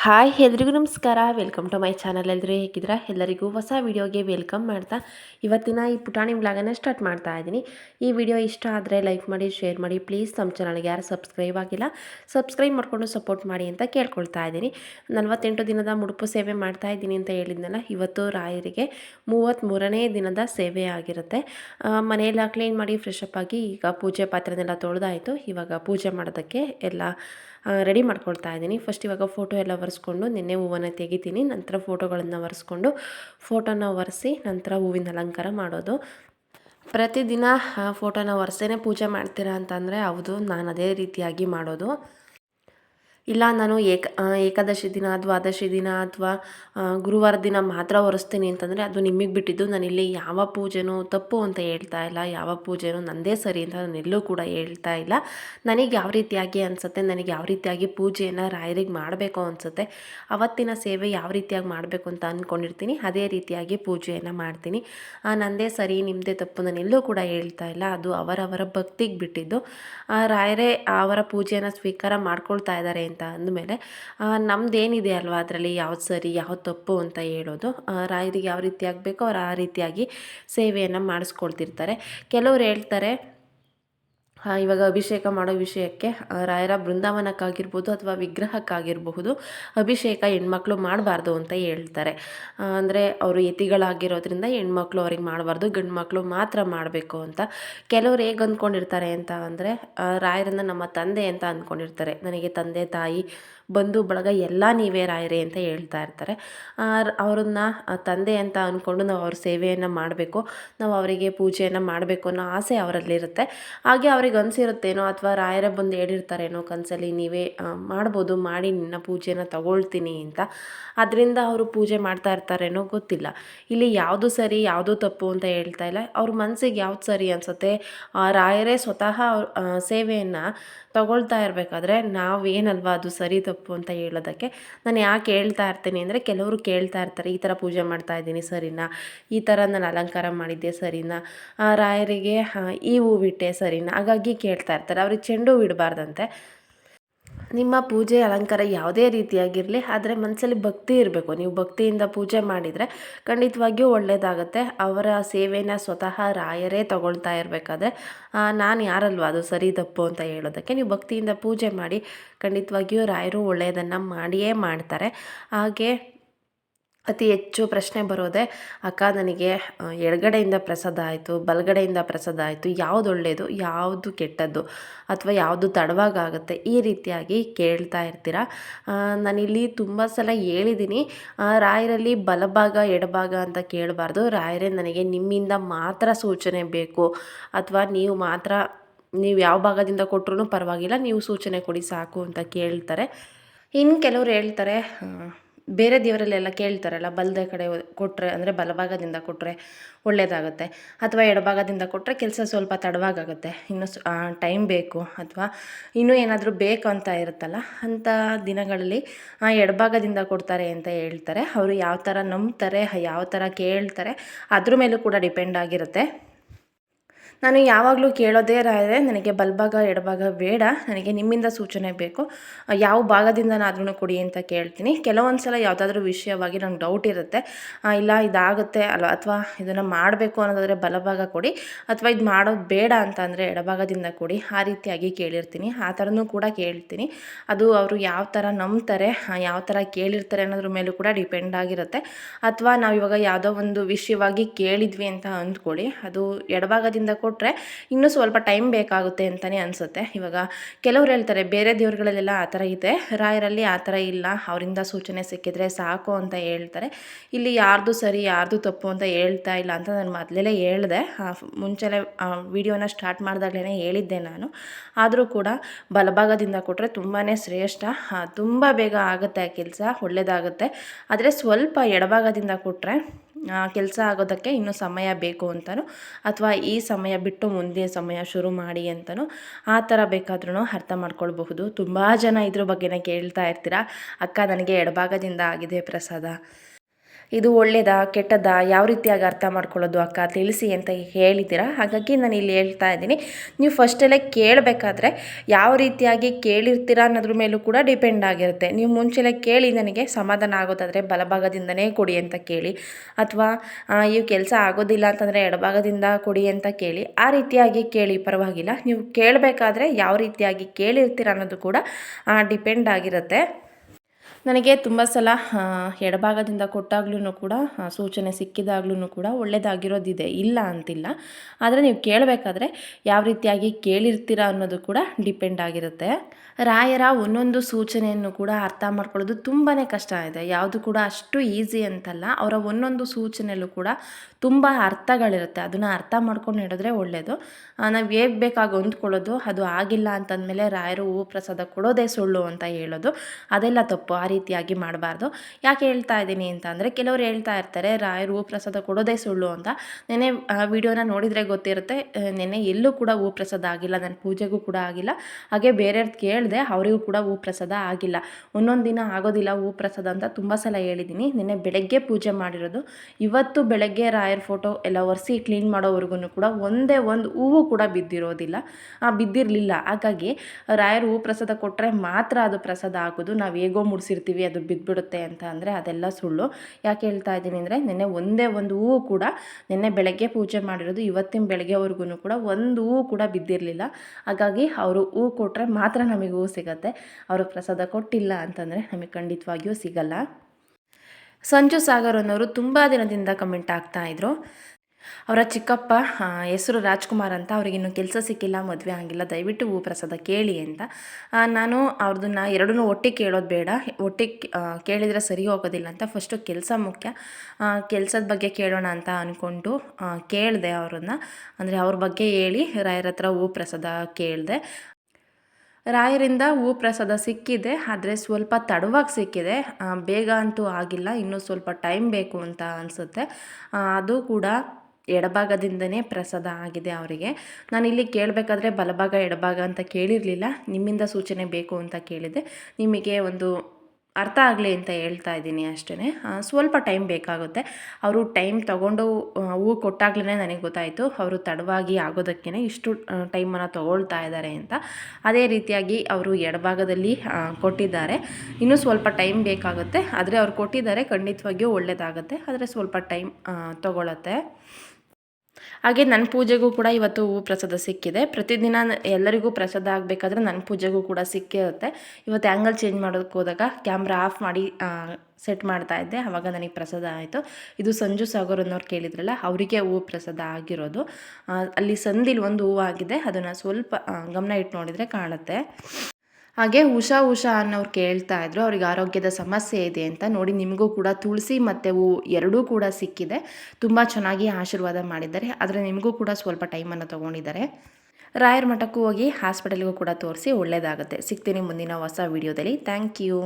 Hi ಎಲ್ರಿಗೂ ನಮಸ್ಕಾರ. Welcome to my channel ಎಲ್ಲರೂ ಹೇಗಿದ್ದೀರಾ? ಎಲ್ಲರಿಗೂ ಹೊಸ ವಿಡಿಯೋಗೆ ವೆಲ್ಕಮ್ ಮಾಡ್ತಾ ಇವತ್ತಿನ ಈ ಪುಟಾಣಿ ವ್ಲಾಗನ್ನು ಸ್ಟಾರ್ಟ್ ಮಾಡ್ತಾ ಇದ್ದೀನಿ. ಈ ವಿಡಿಯೋ ಇಷ್ಟ ಆದರೆ ಲೈಕ್ ಮಾಡಿ ಶೇರ್ ಮಾಡಿ. ಪ್ಲೀಸ್ ನಮ್ಮ ಚಾನಲ್ಗೆ ಯಾರು ಸಬ್ಸ್ಕ್ರೈಬ್ ಆಗಿಲ್ಲ ಸಬ್ಸ್ಕ್ರೈಬ್ ಮಾಡಿಕೊಂಡು ಸಪೋರ್ಟ್ ಮಾಡಿ ಅಂತ ಕೇಳ್ಕೊಳ್ತಾ ಇದ್ದೀನಿ. ನಲವತ್ತೆಂಟು ದಿನದ ಮುಡುಪು ಸೇವೆ ಮಾಡ್ತಾ ಇದ್ದೀನಿ ಅಂತ ಹೇಳಿದ್ನಲ್ಲ, ಇವತ್ತು ರಾಯರಿಗೆ ಮೂವತ್ತ್ಮೂರನೇ ದಿನದ ಸೇವೆ ಆಗಿರುತ್ತೆ. ಮನೆಯೆಲ್ಲ ಕ್ಲೀನ್ ಮಾಡಿ ಫ್ರೆಶ್ ಅಪ್ ಆಗಿ ಈಗ ಪೂಜೆ ಪಾತ್ರೆನೆಲ್ಲ ತೊಳೆದಾಯಿತು. ಇವಾಗ ಪೂಜೆ ಮಾಡೋದಕ್ಕೆ ಎಲ್ಲ ರೆಡಿ ಮಾಡ್ಕೊಳ್ತಾ ಇದ್ದೀನಿ. ಫಸ್ಟ್ ಇವಾಗ ಫೋಟೋ ಎಲ್ಲ ಒರೆಸ್ಕೊಂಡು ನಿನ್ನೆ ಹೂವನ್ನು ತೆಗಿತೀನಿ. ನಂತರ ಫೋಟೋಗಳನ್ನು ಒರೆಸ್ಕೊಂಡು ಫೋಟೋನ ಒರೆಸಿ ನಂತರ ಹೂವಿನ ಅಲಂಕಾರ ಮಾಡೋದು. ಪ್ರತಿದಿನ ಫೋಟೋನ ಒರೆಸೇನೆ ಪೂಜೆ ಮಾಡ್ತೀರಾ ಅಂತಂದರೆ ಹೌದು, ನಾನು ಅದೇ ರೀತಿಯಾಗಿ ಮಾಡೋದು. ಇಲ್ಲ, ನಾನು ಏಕ ಏಕಾದಶಿ ದಿನ, ದ್ವಾದಶಿ ದಿನ ಅಥವಾ ಗುರುವಾರ ದಿನ ಮಾತ್ರ ಒರೆಸ್ತೀನಿ ಅಂತಂದರೆ ಅದು ನಿಮಗೆ ಬಿಟ್ಟಿದ್ದು. ನಾನಿಲ್ಲಿ ಯಾವ ಪೂಜೆನೂ ತಪ್ಪು ಅಂತ ಹೇಳ್ತಾ ಇಲ್ಲ, ಯಾವ ಪೂಜೆನೂ ನಂದೇ ಸರಿ ಅಂತ ನಾನು ಎಲ್ಲೂ ಕೂಡ ಹೇಳ್ತಾ ಇಲ್ಲ. ನನಗೆ ಯಾವ ರೀತಿಯಾಗಿ ಅನಿಸುತ್ತೆ, ನನಗೆ ಯಾವ ರೀತಿಯಾಗಿ ಪೂಜೆಯನ್ನು ರಾಯರಿಗೆ ಮಾಡಬೇಕು ಅನಿಸುತ್ತೆ, ಅವತ್ತಿನ ಸೇವೆ ಯಾವ ರೀತಿಯಾಗಿ ಮಾಡಬೇಕು ಅಂತ ಅಂದ್ಕೊಂಡಿರ್ತೀನಿ ಅದೇ ರೀತಿಯಾಗಿ ಪೂಜೆಯನ್ನು ಮಾಡ್ತೀನಿ. ನನ್ನದೇ ನಂದೇ ಸರಿ ನಿಮ್ಮದೇ ತಪ್ಪು ನಾನು ಎಲ್ಲೂ ಕೂಡ ಹೇಳ್ತಾ ಇಲ್ಲ, ಅದು ಅವರವರ ಭಕ್ತಿಗೆ ಬಿಟ್ಟಿದ್ದು. ರಾಯರೇ ಅವರ ಪೂಜೆಯನ್ನು ಸ್ವೀಕಾರ ಮಾಡ್ಕೊಳ್ತಾ ಇದ್ದಾರೆ ಅಂದಮೇಲೆ ನಮ್ಮದೇನಿದೆ ಅಲ್ವಾ ಅದರಲ್ಲಿ ಯಾವ್ದು ಸರಿ, ಯಾವ್ದು ತಪ್ಪು ಅಂತ ಹೇಳೋದು ರಾಯರಿಗೆ ಯಾವ ರೀತಿ ಆಗಬೇಕೋ ಅವ್ರು ಆ ರೀತಿಯಾಗಿ ಸೇವೆಯನ್ನು ಮಾಡಿಸ್ಕೊಳ್ತಿರ್ತಾರೆ. ಕೆಲವ್ರು ಹೇಳ್ತಾರೆ ಇವಾಗ ಅಭಿಷೇಕ ಮಾಡೋ ವಿಷಯಕ್ಕೆ ರಾಯರ ಬೃಂದಾವನಕ್ಕಾಗಿರ್ಬೋದು ಅಥವಾ ವಿಗ್ರಹಕ್ಕಾಗಿರಬಹುದು ಅಭಿಷೇಕ ಹೆಣ್ಮಕ್ಳು ಮಾಡಬಾರ್ದು ಅಂತ ಹೇಳ್ತಾರೆ. ಅಂದರೆ ಅವರು ಯತಿಗಳಾಗಿರೋದ್ರಿಂದ ಹೆಣ್ಮಕ್ಳು ಅವ್ರಿಗೆ ಮಾಡಬಾರ್ದು ಗಂಡು ಮಕ್ಕಳು ಮಾತ್ರ ಮಾಡಬೇಕು ಅಂತ. ಕೆಲವ್ರು ಹೇಗೆ ಅಂದ್ಕೊಂಡಿರ್ತಾರೆ ಅಂತ ಅಂದರೆ ರಾಯರನ್ನು ನಮ್ಮ ತಂದೆ ಅಂತ ಅಂದ್ಕೊಂಡಿರ್ತಾರೆ. ನನಗೆ ತಂದೆ ತಾಯಿ ಬಂಧು ಬಳಗ ಎಲ್ಲ ನೀವೇ ರಾಯರೇ ಅಂತ ಹೇಳ್ತಾ ಇರ್ತಾರೆ. ಅವ್ರನ್ನ ತಂದೆ ಅಂತ ಅಂದ್ಕೊಂಡು ನಾವು ಅವ್ರ ಸೇವೆಯನ್ನು ಮಾಡಬೇಕು, ನಾವು ಅವರಿಗೆ ಪೂಜೆಯನ್ನು ಮಾಡಬೇಕು ಅನ್ನೋ ಆಸೆ ಅವರಲ್ಲಿರುತ್ತೆ. ಹಾಗೆ ಅವ್ರಿಗೆ ಅನಿಸಿರುತ್ತೇನೋ ಅಥವಾ ರಾಯರ ಬಂದು ಹೇಳಿರ್ತಾರೇನೋ ಕನಸಲ್ಲಿ, ನೀವೇ ಮಾಡ್ಬೋದು, ಮಾಡಿ ನಿನ್ನ ಪೂಜೆನ ತಗೊಳ್ತೀನಿ ಅಂತ. ಅದರಿಂದ ಅವರು ಪೂಜೆ ಮಾಡ್ತಾ ಇರ್ತಾರೇನೋ ಗೊತ್ತಿಲ್ಲ. ಇಲ್ಲಿ ಯಾವುದು ಸರಿ, ಯಾವುದು ತಪ್ಪು ಅಂತ ಹೇಳ್ತಾ ಇಲ್ಲ. ಅವ್ರ ಮನಸ್ಸಿಗೆ ಯಾವ್ದು ಸರಿ ಅನಿಸುತ್ತೆ ರಾಯರೇ ಸ್ವತಃ ಅವ್ರ ಸೇವೆಯನ್ನು ತಗೊಳ್ತಾ ಇರಬೇಕಾದ್ರೆ ನಾವೇನಲ್ವಾ ಅದು ಸರಿ ತಪ್ಪು ಅಂತ ಹೇಳೋದಕ್ಕೆ? ನಾನು ಯಾಕೆ ಹೇಳ್ತಾ ಇರ್ತೀನಿ ಅಂದರೆ ಕೆಲವರು ಕೇಳ್ತಾ ಇರ್ತಾರೆ, ಈ ಥರ ಪೂಜೆ ಮಾಡ್ತಾ ಇದ್ದೀನಿ, ಸರಿನಾ? ಈ ಥರ ನಾನು ಅಲಂಕಾರ ಮಾಡಿದ್ದೆ, ಸರಿನಾ? ರಾಯರಿಗೆ ಈ ಹೂ ಬಿಟ್ಟೆ ಸರಿನಾ? ಹಾಗಾಗಿ ಕೇಳ್ತಾ ಇರ್ತಾರೆ. ಅವ್ರಿಗೆ ಚೆಂಡು ಹೂ ಇಡಬಾರ್ದಂತೆ. ನಿಮ್ಮ ಪೂಜೆ ಅಲಂಕಾರ ಯಾವುದೇ ರೀತಿಯಾಗಿರಲಿ, ಆದರೆ ಮನಸ್ಸಲ್ಲಿ ಭಕ್ತಿ ಇರಬೇಕು. ನೀವು ಭಕ್ತಿಯಿಂದ ಪೂಜೆ ಮಾಡಿದರೆ ಖಂಡಿತವಾಗಿಯೂ ಒಳ್ಳೆಯದಾಗತ್ತೆ ಅವರ ಸೇವೆನ ಸ್ವತಃ ರಾಯರೇ ತಗೊಳ್ತಾ ಇರಬೇಕಾದ್ರೆ ನಾನು ಯಾರಲ್ವ ಅದು ಸರಿ ತಪ್ಪು ಅಂತ ಹೇಳೋದಕ್ಕೆ ನೀವು ಭಕ್ತಿಯಿಂದ ಪೂಜೆ ಮಾಡಿ ಖಂಡಿತವಾಗಿಯೂ ರಾಯರು ಒಳ್ಳೆಯದನ್ನು ಮಾಡಿಯೇ ಮಾಡ್ತಾರೆ. ಹಾಗೆ ಅತಿ ಹೆಚ್ಚು ಪ್ರಶ್ನೆ ಬರೋದೇ, ಅಕ್ಕ, ನನಗೆ ಎಡಗಡೆಯಿಂದ ಪ್ರಸಾದ ಆಯಿತು, ಬಲಗಡೆಯಿಂದ ಪ್ರಸಾದ ಆಯಿತು, ಯಾವುದು ಒಳ್ಳೆಯದು ಯಾವುದು ಕೆಟ್ಟದ್ದು, ಅಥವಾ ಯಾವುದು ತಡವಾಗುತ್ತೆ ಈ ರೀತಿಯಾಗಿ ಕೇಳ್ತಾ ಇರ್ತೀರ. ನಾನಿಲ್ಲಿ ತುಂಬ ಸಲ ಹೇಳಿದ್ದೀನಿ ರಾಯರಲ್ಲಿ ಬಲಭಾಗ, ಎಡಭಾಗ ಅಂತ ಕೇಳಬಾರ್ದು. ರಾಯರೇ ನನಗೆ ನಿಮ್ಮಿಂದ ಮಾತ್ರ ಸೂಚನೆ ಬೇಕು. ಅಥವಾ ನೀವು ಮಾತ್ರ, ನೀವು ಯಾವ ಭಾಗದಿಂದ ಕೊಟ್ಟರು ಪರವಾಗಿಲ್ಲ, ನೀವು ಸೂಚನೆ ಕೊಡಿ ಸಾಕು ಅಂತ ಕೇಳ್ತಾರೆ. ಇನ್ನು ಕೆಲವ್ರು ಹೇಳ್ತಾರೆ ಬೇರೆ ದೇವರಲ್ಲೆಲ್ಲ ಕೇಳ್ತಾರಲ್ಲ, ಬಲದ ಕಡೆ ಕೊಟ್ಟರೆ ಅಂದರೆ ಬಲಭಾಗದಿಂದ ಕೊಟ್ಟರೆ ಒಳ್ಳೆಯದಾಗುತ್ತೆ ಅಥವಾ ಎಡಭಾಗದಿಂದ ಕೊಟ್ಟರೆ ಕೆಲಸ ಸ್ವಲ್ಪ ತಡವಾಗುತ್ತೆ ಇನ್ನು ಟೈಮ್ ಬೇಕು ಅಥವಾ ಇನ್ನೂ ಏನಾದರೂ ಬೇಕು ಅಂತ ಇರುತ್ತಲ್ಲ ಅಂಥ ದಿನಗಳಲ್ಲಿ ಎಡಭಾಗದಿಂದ ಕೊಡ್ತಾರೆ ಅಂತ ಹೇಳ್ತಾರೆ. ಅವರು ಯಾವ ಥರ ನಂಬ್ತಾರೆ, ಯಾವ ಥರ ಕೇಳ್ತಾರೆ, ಅದ್ರ ಮೇಲೂ ಕೂಡ ಡಿಪೆಂಡ್ ಆಗಿರುತ್ತೆ. ನಾನು ಯಾವಾಗಲೂ ಕೇಳೋದೇ ರಾಯರೇ ನನಗೆ ಬಲಭಾಗ, ಎಡಭಾಗ ಬೇಡ. ನನಗೆ ನಿಮ್ಮಿಂದ ಸೂಚನೆ ಬೇಕು. ಯಾವ ಭಾಗದಿಂದನಾದ್ರೂ ಕೊಡಿ ಅಂತ ಕೇಳ್ತೀನಿ. ಕೆಲವೊಂದು ಸಲ ಯಾವುದಾದ್ರೂ ವಿಷಯವಾಗಿ ನಂಗೆ ಡೌಟ್ ಇರುತ್ತೆ. ಇಲ್ಲ ಇದಾಗುತ್ತೆ ಅಲ್ವ? ಅಥವಾ ಇದನ್ನು ಮಾಡಬೇಕು ಅನ್ನೋದಾದರೆ ಬಲಭಾಗ ಕೊಡಿ. ಅಥವಾ ಇದು ಮಾಡೋದು ಬೇಡ ಅಂತ ಅಂದರೆ ಎಡಭಾಗದಿಂದ ಕೊಡಿ. ಆ ರೀತಿಯಾಗಿ ಕೇಳಿರ್ತೀನಿ. ಆ ಥರನೂ ಕೂಡ ಕೇಳ್ತೀನಿ. ಅದು ಅವರು ಯಾವ ಥರ ನಂಬ್ತಾರೆ ಯಾವ ಥರ ಕೇಳಿರ್ತಾರೆ ಅನ್ನೋದ್ರ ಮೇಲೂ ಕೂಡ ಡಿಪೆಂಡ್ ಆಗಿರುತ್ತೆ. ಅಥವಾ ನಾವು ಇವಾಗ ಯಾವುದೋ ಒಂದು ವಿಷಯವಾಗಿ ಕೇಳಿದ್ವಿ ಅಂತ ಅಂದ್ಕೊಳ್ಳಿ. ಅದು ಎಡಭಾಗದಿಂದ ಕೊಟ್ಟರೆ ಇನ್ನೂ ಸ್ವಲ್ಪ ಟೈಮ್ ಬೇಕಾಗುತ್ತೆ ಅಂತಲೇ ಅನಿಸುತ್ತೆ. ಇವಾಗ ಕೆಲವ್ರು ಹೇಳ್ತಾರೆ, ಬೇರೆ ದೇವ್ರುಗಳಲ್ಲೆಲ್ಲ ಆ ಥರ ಇದೆ. ರಾಯರಲ್ಲಿ ಆ ಥರ ಇಲ್ಲ. ಅವರಿಂದ ಸೂಚನೆ ಸಿಕ್ಕಿದ್ರೆ ಸಾಕು ಅಂತ ಹೇಳ್ತಾರೆ. ಇಲ್ಲಿ ಯಾರ್ದು ಸರಿ, ಯಾರ್ದು ತಪ್ಪು ಅಂತ ಹೇಳ್ತಾ ಇಲ್ಲ ಅಂತ ನಾನು ಮೊದಲೇ ಹೇಳಿದೆ. ಮುಂಚೆನೇ ವಿಡಿಯೋನ ಸ್ಟಾರ್ಟ್ ಮಾಡಿದಾಗಲೇ ಹೇಳಿದ್ದೆ ನಾನು. ಆದರೂ ಕೂಡ ಬಲಭಾಗದಿಂದ ಕೊಟ್ಟರೆ ತುಂಬಾ ಶ್ರೇಷ್ಠ. ತುಂಬ ಬೇಗ ಆಗುತ್ತೆ ಆ ಕೆಲಸ ಒಳ್ಳೆಯದಾಗುತ್ತೆ ಆದರೆ ಸ್ವಲ್ಪ ಎಡಭಾಗದಿಂದ ಕೊಟ್ಟರೆ ಕೆಲಸ ಆಗೋದಕ್ಕೆ ಇನ್ನೂ ಸಮಯ ಬೇಕು ಅಂತಲೂ ಅಥವಾ ಈ ಸಮಯ ಬಿಟ್ಟು ಮುಂದೆ ಸಮಯ ಶುರು ಮಾಡಿ ಅಂತಲೂ ಆ ಥರ ಬೇಕಾದ್ರೂ ಅರ್ಥ ಮಾಡ್ಕೊಳ್ಬಹುದು. ತುಂಬ ಜನ ಇದ್ರ ಬಗ್ಗೆನೇ ಕೇಳ್ತಾ ಇರ್ತೀರ? ಅಕ್ಕ, ನನಗೆ ಎಡಭಾಗದಿಂದ ಆಗಿದೆ ಪ್ರಸಾದ. ಇದು ಒಳ್ಳೇದಾ ಕೆಟ್ಟದಾ ಯಾವ ರೀತಿಯಾಗಿ ಅರ್ಥ ಮಾಡ್ಕೊಳ್ಳೋದು ಅಕ್ಕ? ತಿಳಿಸಿ ಅಂತ ಹೇಳಿದ್ದೀರಾ? ಹಾಗಾಗಿ ನಾನು ಇಲ್ಲಿ ಹೇಳ್ತಾ ಇದ್ದೀನಿ. ನೀವು ಫಸ್ಟಲ್ಲೇ ಕೇಳಬೇಕಾದ್ರೆ ಯಾವ ರೀತಿಯಾಗಿ ಕೇಳಿರ್ತೀರಾ ಅನ್ನೋದ್ರ ಮೇಲೂ ಕೂಡ ಡಿಪೆಂಡ್ ಆಗಿರುತ್ತೆ. ನೀವು ಮುಂಚೆಲೆ ಕೇಳಿ ನನಗೆ ಸಮಾಧಾನ ಆಗೋದಾದರೆ ಬಲಭಾಗದಿಂದನೇ ಕೊಡಿ ಅಂತ ಕೇಳಿ. ಅಥವಾ ಈ ಕೆಲಸ ಆಗೋದಿಲ್ಲ ಅಂತಂದರೆ ಎಡಭಾಗದಿಂದ ಕೊಡಿ ಅಂತ ಕೇಳಿ. ಆ ರೀತಿಯಾಗಿ ಕೇಳಿ, ಪರವಾಗಿಲ್ಲ. ನೀವು ಕೇಳಬೇಕಾದ್ರೆ ಯಾವ ರೀತಿಯಾಗಿ ಕೇಳಿರ್ತೀರ ಅನ್ನೋದು ಕೂಡ ಡಿಪೆಂಡ್ ಆಗಿರುತ್ತೆ. ನನಗೆ ತುಂಬ ಸಲ ಎಡಭಾಗದಿಂದ ಕೊಟ್ಟಾಗ್ಲೂ ಕೂಡ ಸೂಚನೆ ಸಿಕ್ಕಿದಾಗ್ಲೂ ಕೂಡ ಒಳ್ಳೆಯದಾಗಿರೋದಿದೆ ಇಲ್ಲ ಅಂತಿಲ್ಲ. ಆದರೆ ನೀವು ಕೇಳಬೇಕಾದ್ರೆ ಯಾವ ರೀತಿಯಾಗಿ ಕೇಳಿರ್ತೀರ ಅನ್ನೋದು ಕೂಡ ಡಿಪೆಂಡ್ ಆಗಿರುತ್ತೆ. ರಾಯರ ಒಂದೊಂದು ಸೂಚನೆಯನ್ನು ಕೂಡ ಅರ್ಥ ಮಾಡ್ಕೊಳ್ಳೋದು ತುಂಬಾ ಕಷ್ಟ ಇದೆ. ಯಾವುದು ಕೂಡ ಅಷ್ಟು ಈಸಿ ಅಂತಲ್ಲ, ಅವರ ಒಂದೊಂದು ಸೂಚನೆಯಲ್ಲೂ ಕೂಡ ತುಂಬ ಅರ್ಥಗಳಿರುತ್ತೆ. ಅದನ್ನು ಅರ್ಥ ಮಾಡ್ಕೊಂಡು ಹೇಳಿದ್ರೆ ಒಳ್ಳೆಯದು ನಾವು ಹೇಗೆ ಬೇಕಾಗಿ ಹೊಂದ್ಕೊಳ್ಳೋದು, ಅದು ಆಗಿಲ್ಲ ಅಂತಂದಮೇಲೆ ರಾಯರು ಹೂ ಪ್ರಸಾದ ಕೊಡೋದೇ ಸುಳ್ಳು ಅಂತ ಹೇಳೋದು, ಅದೆಲ್ಲ ತಪ್ಪು. ಆ ರೀತಿಯಾಗಿ ಮಾಡಬಾರ್ದು. ಯಾಕೆ ಹೇಳ್ತಾ ಇದ್ದೀನಿ ಅಂತ ಅಂದರೆ, ಕೆಲವರು ಹೇಳ್ತಾ ಇರ್ತಾರೆ, ರಾಯರು ಪ್ರಸಾದ ಕೊಡೋದೇ ಸುಳ್ಳು ಅಂತ. ನೆನೆ ವಿಡಿಯೋನ ನೋಡಿದರೆ ಗೊತ್ತಿರುತ್ತೆ ನೆನೆ ಎಲ್ಲೂ ಕೂಡ ಹೂ ಪ್ರಸಾದ ಆಗಿಲ್ಲ. ನನ್ನ ಪೂಜೆಗೂ ಕೂಡ ಆಗಿಲ್ಲ. ಹಾಗೆ ಬೇರೆಯವ್ರದ್ದು ಕೇಳಿದೆ, ಅವರಿಗೂ ಕೂಡ ಹೂ ಪ್ರಸಾದ ಆಗಿಲ್ಲ. ಒಂದೊಂದು ದಿನ ಆಗೋದಿಲ್ಲ ಹೂ ಪ್ರಸಾದ ಅಂತ ತುಂಬ ಸಲ ಹೇಳಿದ್ದೀನಿ. ನಿನ್ನೆ ಬೆಳಗ್ಗೆ ಪೂಜೆ ಮಾಡಿರೋದು. ಇವತ್ತು ಬೆಳಗ್ಗೆ ರಾಯರ್ ಫೋಟೋ ಎಲ್ಲ ಒರೆಸಿ ಕ್ಲೀನ್ ಮಾಡೋವರೆಗೂ ಕೂಡ ಒಂದೇ ಒಂದು ಹೂವು ಕೂಡ ಬಿದ್ದಿರೋದಿಲ್ಲ. ಬಿದ್ದಿರಲಿಲ್ಲ. ಹಾಗಾಗಿ ರಾಯರು ಹೂ ಪ್ರಸಾದ ಕೊಟ್ಟರೆ ಮಾತ್ರ ಅದು ಪ್ರಸಾದ ಆಗೋದು. ನಾವು ಹೇಗೋ ಮುಡಿಸಿರ್ತೀವಿ. ಅದು ಬಿದ್ದುಬಿಡುತ್ತೆ ಅಂತ ಅಂದರೆ ಅದೆಲ್ಲ ಸುಳ್ಳು. ಯಾಕೆ ಹೇಳ್ತಾ ಇದ್ದೀನಿ ಅಂದರೆ, ನಿನ್ನೆ ಒಂದೇ ಒಂದು ಹೂವು ಕೂಡ ನಿನ್ನೆ ಬೆಳಗ್ಗೆ ಪೂಜೆ ಮಾಡಿರೋದು, ಇವತ್ತಿನ ಬೆಳಗ್ಗೆವರೆಗೂ ಕೂಡ ಒಂದು ಹೂವು ಕೂಡ ಬಿದ್ದಿರಲಿಲ್ಲ. ಹಾಗಾಗಿ ಅವರು ಹೂವು ಕೊಟ್ಟರೆ ಮಾತ್ರ ನಮಗೆ ಹೂವು ಸಿಗತ್ತೆ. ಅವರು ಪ್ರಸಾದ ಕೊಟ್ಟಿಲ್ಲ ಅಂತಂದರೆ ನಮಗೆ ಖಂಡಿತವಾಗಿಯೂ ಸಿಗಲ್ಲ. ಸಂಜು ಸಾಗರ್ ಅನ್ನೋರು ತುಂಬ ದಿನದಿಂದ ಕಮೆಂಟ್ ಆಗ್ತಾ ಇದ್ರು. ಅವರ ಚಿಕ್ಕಪ್ಪ ಹೆಸರು ರಾಜ್ಕುಮಾರ್ ಅಂತ ಅವ್ರಿಗಿನ್ನೂ ಕೆಲಸ ಸಿಕ್ಕಿಲ್ಲ, ಮದುವೆ ಆಗಿಲ್ಲ. ದಯವಿಟ್ಟು ಹೂ ಪ್ರಸಾದ ಕೇಳಿ ಅಂತ. ನಾನು ಅವ್ರದನ್ನ ಎರಡನ್ನೂ ಒಟ್ಟಿಗೆ ಕೇಳೋದು ಬೇಡ. ಒಟ್ಟಿಗೆ ಕೇಳಿದರೆ ಸರಿ ಹೋಗೋದಿಲ್ಲ ಅಂತ ಫಸ್ಟು ಕೆಲಸ ಮುಖ್ಯ. ಕೆಲಸದ ಬಗ್ಗೆ ಕೇಳೋಣ ಅಂತ ಅಂದ್ಕೊಂಡು ಕೇಳಿದೆ ಅವ್ರನ್ನ. ಅಂದರೆ ಅವ್ರ ಬಗ್ಗೆ ಹೇಳಿ ರಾಯರ ಹತ್ರ ಹೂ ಪ್ರಸಾದ ಕೇಳಿದೆ. ರಾಯರಿಂದ ಹೂ ಪ್ರಸಾದ ಸಿಕ್ಕಿದೆ, ಆದರೆ ಸ್ವಲ್ಪ ತಡವಾಗಿ ಸಿಕ್ಕಿದೆ. ಬೇಗ ಅಂತೂ ಆಗಿಲ್ಲ, ಇನ್ನೂ ಸ್ವಲ್ಪ ಟೈಮ್ ಬೇಕು ಅಂತ ಅನಿಸುತ್ತೆ. ಅದು ಕೂಡ ಎಡಭಾಗದಿಂದನೇ ಪ್ರಸಾದ ಆಗಿದೆ ಅವರಿಗೆ. ನಾನು ಇಲ್ಲಿ ಕೇಳಬೇಕಾದ್ರೆ ಬಲಭಾಗ, ಎಡಭಾಗ ಅಂತ ಕೇಳಿರಲಿಲ್ಲ. ನಿಮ್ಮಿಂದ ಸೂಚನೆ ಬೇಕು ಅಂತ ಕೇಳಿದೆ. ನಿಮಗೆ ಒಂದು ಅರ್ಥ ಆಗಲಿ ಅಂತ ಹೇಳ್ತಾ ಇದ್ದೀನಿ ಅಷ್ಟೇ ಸ್ವಲ್ಪ ಟೈಮ್ ಬೇಕಾಗುತ್ತೆ. ಅವರು ಟೈಮ್ ತಗೊಂಡು ಹೂವು ಕೊಟ್ಟಾಗ್ಲೇ ನನಗೆ ಗೊತ್ತಾಯಿತು. ಅವರು ತಡವಾಗಿ ಆಗೋದಕ್ಕೇ ಇಷ್ಟು ಟೈಮನ್ನು ತೊಗೊಳ್ತಾ ಇದ್ದಾರೆ ಅಂತ. ಅದೇ ರೀತಿಯಾಗಿ ಅವರು ಎಡಭಾಗದಲ್ಲಿ ಕೊಟ್ಟಿದ್ದಾರೆ. ಇನ್ನೂ ಸ್ವಲ್ಪ ಟೈಮ್ ಬೇಕಾಗುತ್ತೆ. ಆದರೆ ಅವ್ರು ಕೊಟ್ಟಿದ್ದಾರೆ. ಖಂಡಿತವಾಗಿಯೂ ಒಳ್ಳೆಯದಾಗುತ್ತೆ ಆದರೆ ಸ್ವಲ್ಪ ಟೈಮ್ ತಗೊಳತ್ತೆ. ಹಾಗೆ ನನ್ನ ಪೂಜೆಗೂ ಕೂಡ ಇವತ್ತು ಹೂವು ಪ್ರಸಾದ ಸಿಕ್ಕಿದೆ. ಪ್ರತಿದಿನ ಎಲ್ಲರಿಗೂ ಪ್ರಸಾದ ಆಗಬೇಕಾದ್ರೆ ನನ್ನ ಪೂಜೆಗೂ ಕೂಡ ಸಿಕ್ಕಿರುತ್ತೆ. ಇವತ್ತು ಆ್ಯಂಗಲ್ ಚೇಂಜ್ ಮಾಡೋದಕ್ಕೆ ಹೋದಾಗ ಕ್ಯಾಮ್ರಾ ಆಫ್ ಮಾಡಿ ಸೆಟ್ ಮಾಡ್ತಾ ಇದ್ದೆ. ಆವಾಗ ನನಗೆ ಪ್ರಸಾದ ಆಯಿತು. ಇದು ಸಂಜು ಸಾಗರ್ ಅನ್ನೋರು ಕೇಳಿದ್ರಲ್ಲ, ಅವರಿಗೆ ಹೂವು ಪ್ರಸಾದ ಆಗಿರೋದು. ಅಲ್ಲಿ ಸಂದಿಲ್ ಒಂದು ಹೂವು ಆಗಿದೆ. ಅದನ್ನು ಸ್ವಲ್ಪ ಗಮನ ಇಟ್ಟು ನೋಡಿದರೆ ಕಾಣುತ್ತೆ. ಹಾಗೆ ಉಷಾ ಉಷಾ ಅನ್ನೋರು ಕೇಳ್ತಾ ಇದ್ರು, ಅವ್ರಿಗೆ ಆರೋಗ್ಯದ ಸಮಸ್ಯೆ ಇದೆ ಅಂತ ನೋಡಿ ನಿಮಗೂ ಕೂಡ ತುಳಸಿ ಮತ್ತು ಹೂ ಎರಡೂ ಕೂಡ ಸಿಕ್ಕಿದೆ. ತುಂಬ ಚೆನ್ನಾಗಿ ಆಶೀರ್ವಾದ ಮಾಡಿದ್ದಾರೆ. ಆದರೆ ನಿಮಗೂ ಕೂಡ ಸ್ವಲ್ಪ ಟೈಮನ್ನು ತೊಗೊಂಡಿದ್ದಾರೆ. ರಾಯರ ಮಠಕ್ಕೂ ಹೋಗಿ ಹಾಸ್ಪಿಟಲ್ಗೂ ಕೂಡ ತೋರಿಸಿ ಒಳ್ಳೆಯದಾಗುತ್ತೆ ಸಿಗ್ತೀನಿ ಮುಂದಿನ ಹೊಸ ವೀಡಿಯೋದಲ್ಲಿ ಥ್ಯಾಂಕ್ ಯು